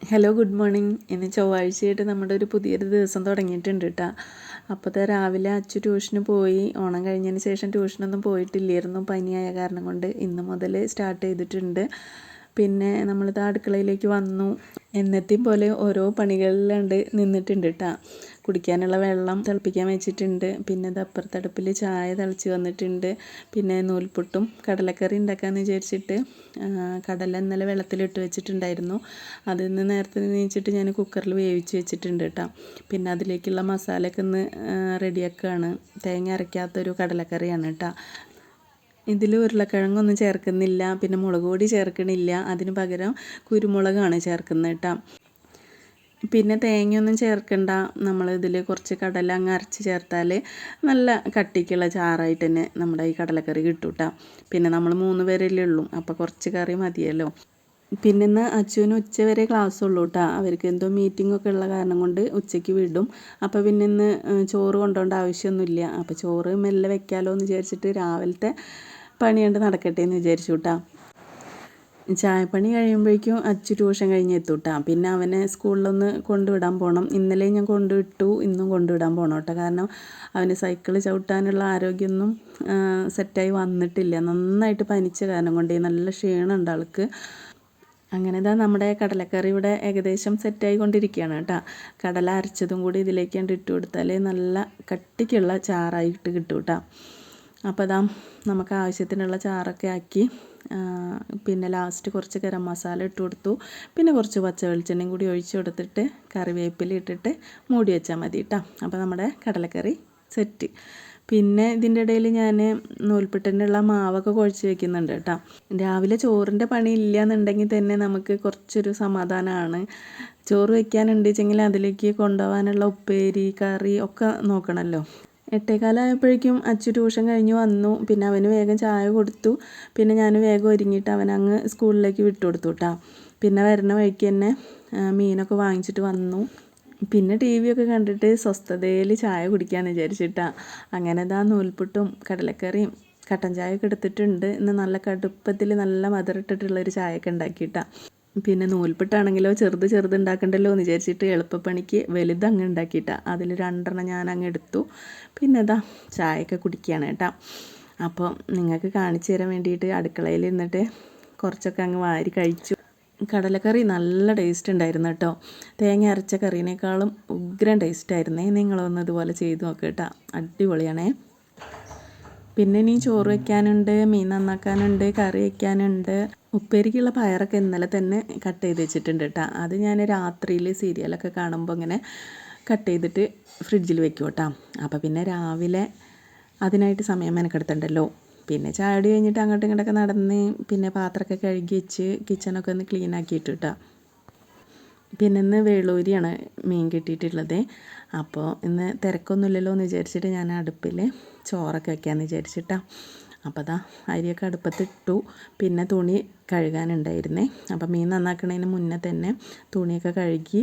Hello good morning ഇന്ന് ചൊവ്വാഴ്ചയായിട്ട് നമ്മുടെ ഒരു പുതിയൊരു ദിവസം തുടങ്ങിയിട്ടുണ്ട് കേട്ടോ അപ്പോഴത്തെ രാവിലെ അച്ചു ട്യൂഷന് പോയി. ഓണം കഴിഞ്ഞതിന് ശേഷം ട്യൂഷനൊന്നും പോയിട്ടില്ലായിരുന്നു. പനിയായ കാരണം കൊണ്ട് ഇന്ന് മുതൽ സ്റ്റാർട്ട് ചെയ്തിട്ടുണ്ട്. പിന്നെ നമ്മളിത് അടുക്കളയിലേക്ക് വന്നു. എന്നത്തെയും പോലെ ഓരോ പണികളിലുണ്ട് നിന്നിട്ടുണ്ട് കേട്ടോ കുടിക്കാനുള്ള വെള്ളം തിളപ്പിക്കാൻ വെച്ചിട്ടുണ്ട്. പിന്നെ ഇത് അപ്പുറത്തടുപ്പിൽ ചായ തിളച്ച് വന്നിട്ടുണ്ട്. പിന്നെ നൂൽപുട്ടും കടലക്കറി ഉണ്ടാക്കാമെന്ന് വിചാരിച്ചിട്ട് കടല ഇന്നലെ വെള്ളത്തിലിട്ട് വെച്ചിട്ടുണ്ടായിരുന്നു. അതിൽ നിന്ന് നേരത്തെ നീച്ചിട്ട് ഞാൻ കുക്കറിൽ വേവിച്ച് വെച്ചിട്ടുണ്ട് കേട്ടോ പിന്നെ അതിലേക്കുള്ള മസാലയൊക്കെ ഒന്ന് റെഡിയാക്കുകയാണ് തേങ്ങ അരയ്ക്കാത്തൊരു കടലക്കറിയാണ് കേട്ടോ ഇതിൽ ഉരുളക്കിഴങ്ങൊന്നും ചേർക്കുന്നില്ല. പിന്നെ മുളക് പൊടി ചേർക്കണില്ല. അതിന് പകരം കുരുമുളകാണ് ചേർക്കുന്നത് കേട്ടോ പിന്നെ തേങ്ങയൊന്നും ചേർക്കണ്ട. നമ്മൾ ഇതിൽ കുറച്ച് കടല അങ്ങ് അരച്ച് ചേർത്താൽ നല്ല കട്ടിക്കുള്ള ചാറായിട്ട് തന്നെ നമ്മുടെ ഈ കടലക്കറി കിട്ടും കേട്ടോ പിന്നെ നമ്മൾ മൂന്ന് പേരല്ലേ ഉള്ളൂ അപ്പോൾ കുറച്ച് കറി മതിയല്ലോ. പിന്നെ ഇന്ന് അച്ചുവിന് ഉച്ച വരെ ക്ലാസ് ഉള്ളൂ കേട്ടോ അവർക്ക് എന്തോ മീറ്റിംഗ് ഒക്കെ ഉള്ള കാരണം കൊണ്ട് ഉച്ചയ്ക്ക് വിടും. അപ്പോൾ പിന്നെ ഇന്ന് ചോറ് കൊണ്ടുപോകേണ്ട ആവശ്യമൊന്നുമില്ല അപ്പോൾ ചോറ് മെല്ലെ വെക്കാമല്ലോ എന്ന് വിചാരിച്ചിട്ട് രാവിലത്തെ പണി കണ്ട് നടക്കട്ടെ എന്ന് വിചാരിച്ചു കേട്ടോ ചായപ്പണി കഴിയുമ്പോഴേക്കും അച്ചു ട്യൂഷൻ കഴിഞ്ഞ് എത്തൂട്ടാ. പിന്നെ അവനെ സ്കൂളിലൊന്ന് കൊണ്ടുവിടാൻ പോകണം ഇന്നലെ ഞാൻ കൊണ്ടുവിട്ടു. ഇന്നും കൊണ്ടുവിടാൻ പോകണം കേട്ടോ കാരണം അവന് സൈക്കിൾ ചവിട്ടാനുള്ള ആരോഗ്യമൊന്നും സെറ്റായി വന്നിട്ടില്ല. നന്നായിട്ട് പനിച്ച കാരണം കൊണ്ട് നല്ല ക്ഷീണമുണ്ട് ആൾക്ക്. അങ്ങനെ ഇതാ നമ്മുടെ കടലക്കറി ഇവിടെ ഏകദേശം സെറ്റായി കൊണ്ടിരിക്കുകയാണ് കേട്ടോ. കടല അരച്ചതും കൂടി ഇതിലേക്ക് കണ്ടിട്ട് കൊടുത്താൽ നല്ല കട്ടിക്കുള്ള ചാറായിട്ട് കിട്ടും കേട്ടോ അപ്പോൾ അതാ നമുക്ക് ആവശ്യത്തിനുള്ള ചാറൊക്കെ ആക്കി പിന്നെ ലാസ്റ്റ് കുറച്ച് ഗരം മസാല ഇട്ട് കൊടുത്തു. പിന്നെ കുറച്ച് പച്ച വെളിച്ചെണ്ണയും കൂടി ഒഴിച്ചു കൊടുത്തിട്ട് കറിവേപ്പില ഇട്ടിട്ട് മൂടി വെച്ചാൽ മതി കേട്ടോ അപ്പോൾ നമ്മുടെ കടലക്കറി സെറ്റ് പിന്നെ ഇതിന്റെ ഇടയിൽ ഞാൻ നൂൽപ്പിട്ടിനുള്ള മാവൊക്കെ കുഴച്ച് വെക്കുന്നുണ്ട് കേട്ടോ രാവിലെ ചോറിന്റെ പണി ഇല്ല എന്നുണ്ടെങ്കിൽ തന്നെ നമുക്ക് കുറച്ചൊരു സമാധാനമാണ് ചോറ് വെക്കാനുണ്ട് വെച്ചെങ്കിൽ അതിലേക്ക് കൊണ്ടുപോകാനുള്ള ഉപ്പേരി കറി ഒക്കെ നോക്കണമല്ലോ എട്ടേകാലായപ്പോഴേക്കും അച്ചു ട്യൂഷൻ കഴിഞ്ഞ് വന്നു. പിന്നെ അവന് വേഗം ചായ കൊടുത്തു. പിന്നെ ഞാൻ വേഗം ഒരുങ്ങിയിട്ട് അവൻ അങ്ങ് സ്കൂളിലേക്ക് വിട്ടു കൊടുത്തു കേട്ടോ പിന്നെ വരുന്ന വഴിക്ക് തന്നെ മീനൊക്കെ വാങ്ങിച്ചിട്ട് വന്നു. പിന്നെ ടി ഒക്കെ കണ്ടിട്ട് സ്വസ്ഥതയിൽ ചായ കുടിക്കാമെന്ന് വിചാരിച്ചിട്ടാ അങ്ങനെ ഇതാ നൂൽപുട്ടും കടലക്കറിയും കട്ടൻ ചായ ഒക്കെ എടുത്തിട്ടുണ്ട്. ഇന്ന് നല്ല കടുപ്പത്തിൽ നല്ല മധുരട്ടിട്ടുള്ളൊരു ചായയൊക്കെ ഉണ്ടാക്കിയിട്ടാണ് പിന്നെ നൂൽപ്പെട്ടാണെങ്കിലോ ചെറുത് ചെറുത് ഉണ്ടാക്കണ്ടല്ലോ എന്ന് വിചാരിച്ചിട്ട് എളുപ്പപ്പണിക്ക് വലുത് അങ്ങ് ഉണ്ടാക്കിയിട്ടാണ് അതിൽ രണ്ടെണ്ണം ഞാൻ അങ്ങ് എടുത്തു. പിന്നെ അതാ ചായയൊക്കെ കുടിക്കുകയാണ് കേട്ടോ. അപ്പോൾ നിങ്ങൾക്ക് കാണിച്ചു തരാൻ വേണ്ടിയിട്ട് അടുക്കളയിൽ ഇരുന്നിട്ട് കുറച്ചൊക്കെ അങ്ങ് വാരി കഴിച്ചു. കടലക്കറി നല്ല ടേസ്റ്റ് ഉണ്ടായിരുന്നു കേട്ടോ. തേങ്ങ അരച്ച കറീനേക്കാളും ഉഗ്രൻ ടേസ്റ്റ് ആയിരുന്നേ. നിങ്ങളൊന്ന് ഇതുപോലെ ചെയ്തു നോക്കുക കേട്ടോ. അടിപൊളിയാണേ. പിന്നെ ഇനി ചോറ് വയ്ക്കാനുണ്ട് മീൻ നന്നാക്കാനുണ്ട് കറി വയ്ക്കാനുണ്ട് ഉപ്പേരിക്കുള്ള പയറൊക്കെ ഇന്നലെ തന്നെ കട്ട് ചെയ്ത് വെച്ചിട്ടുണ്ട് കേട്ടോ. അത് ഞാൻ രാത്രിയിൽ സീരിയലൊക്കെ കാണുമ്പോൾ ഇങ്ങനെ കട്ട് ചെയ്തിട്ട് ഫ്രിഡ്ജിൽ വെക്കും കേട്ടോ. അപ്പോൾ പിന്നെ രാവിലെ അതിനായിട്ട് സമയം മെനക്കെടുത്തുണ്ടല്ലോ. പിന്നെ ചാടി കഴിഞ്ഞിട്ട് അങ്ങോട്ടും ഇങ്ങോട്ടൊക്കെ നടന്ന് പിന്നെ പാത്രമൊക്കെ കഴുകി വെച്ച് കിച്ചണൊക്കെ ഒന്ന് ക്ലീൻ ആക്കിയിട്ട് കേട്ടോ. പിന്നെ ഇന്ന് വേളൂരിയാണ് മീൻ കിട്ടിയിട്ടുള്ളത്. അപ്പോൾ ഇന്ന് തിരക്കൊന്നുമില്ലല്ലോ എന്ന് വിചാരിച്ചിട്ട് ഞാൻ അടുപ്പിൽ ചോറൊക്കെ വയ്ക്കാമെന്ന് വിചാരിച്ചിട്ടാണ് അപ്പോൾ അതാ അരിയൊക്കെ അടുപ്പത്തിട്ടു പിന്നെ തുണി കഴുകാനുണ്ടായിരുന്നേ. അപ്പോൾ മീൻ നന്നാക്കുന്നതിന് മുന്നേ തന്നെ തുണിയൊക്കെ കഴുകി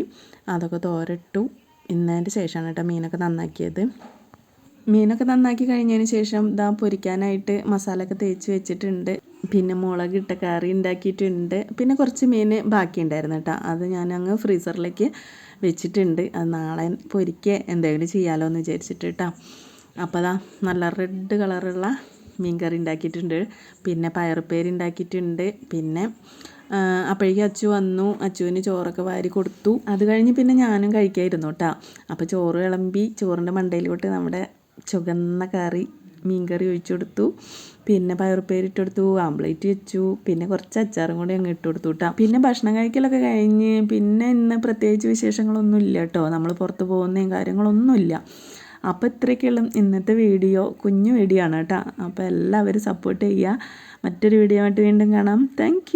അതൊക്കെ തോരട്ടു. ഇന്നതിന്റെ ശേഷമാണ് കേട്ടോ മീനൊക്കെ നന്നാക്കിയത്. മീനൊക്കെ നന്നാക്കി കഴിഞ്ഞതിന് ശേഷം ഇതാ പൊരിക്കാനായിട്ട് മസാലയൊക്കെ തേച്ച് വെച്ചിട്ടുണ്ട്. പിന്നെ മുളക് ഇട്ട കറി ഉണ്ടാക്കിയിട്ടുണ്ട്. പിന്നെ കുറച്ച് മീൻ ബാക്കി ഉണ്ടായിരുന്നു കേട്ടോ. അത് ഞാൻ അങ്ങ് ഫ്രീസറിലേക്ക് വെച്ചിട്ടുണ്ട്. അത് നാളെ പൊരിക്കുക എന്തെങ്കിലും ചെയ്യാമല്ലോ എന്ന് വിചാരിച്ചിട്ട് കേട്ടോ. അപ്പോൾ അതാ നല്ല റെഡ് കളറുള്ള മീൻ കറി ഉണ്ടാക്കിയിട്ടുണ്ട്. പിന്നെ പയറുപ്പേരി ഉണ്ടാക്കിയിട്ടുണ്ട്. പിന്നെ അപ്പോഴേക്കും അച്ചു വന്നു. അച്ചുവിന് ചോറൊക്കെ വാരി കൊടുത്തു. അത് കഴിഞ്ഞ് പിന്നെ ഞാനും കഴിക്കായിരുന്നു കേട്ടോ അപ്പോൾ ചോറ് വിളമ്പി ചോറിന്റെ മണ്ടയിലോട്ട് നമ്മുടെ ചുവന്ന കറി മീൻ കറി ഒഴിച്ചു കൊടുത്തു. പിന്നെ പയറുപ്പേരി ഇട്ട് കൊടുത്തു ആംപ്ലേറ്റ് വെച്ചു. പിന്നെ കുറച്ച് അച്ചാറും കൂടി അങ്ങ് ഇട്ട് കൊടുത്തു കേട്ടോ പിന്നെ ഭക്ഷണം കഴിക്കലൊക്കെ കഴിഞ്ഞ് പിന്നെ ഇന്ന് പ്രത്യേകിച്ച് വിശേഷങ്ങളൊന്നും ഇല്ല കേട്ടോ നമ്മൾ പുറത്ത് പോകുന്നതും കാര്യങ്ങളൊന്നുമില്ല. അപ്പോൾ ഇത്രയൊക്കെയുള്ള ഇന്നത്തെ വീഡിയോ കുഞ്ഞു വീഡിയോ ആണ് കേട്ടോ. അപ്പോൾ എല്ലാവരും സപ്പോർട്ട് ചെയ്യുക. മറ്റൊരു വീഡിയോ ആയിട്ട് വീണ്ടും കാണാം. താങ്ക്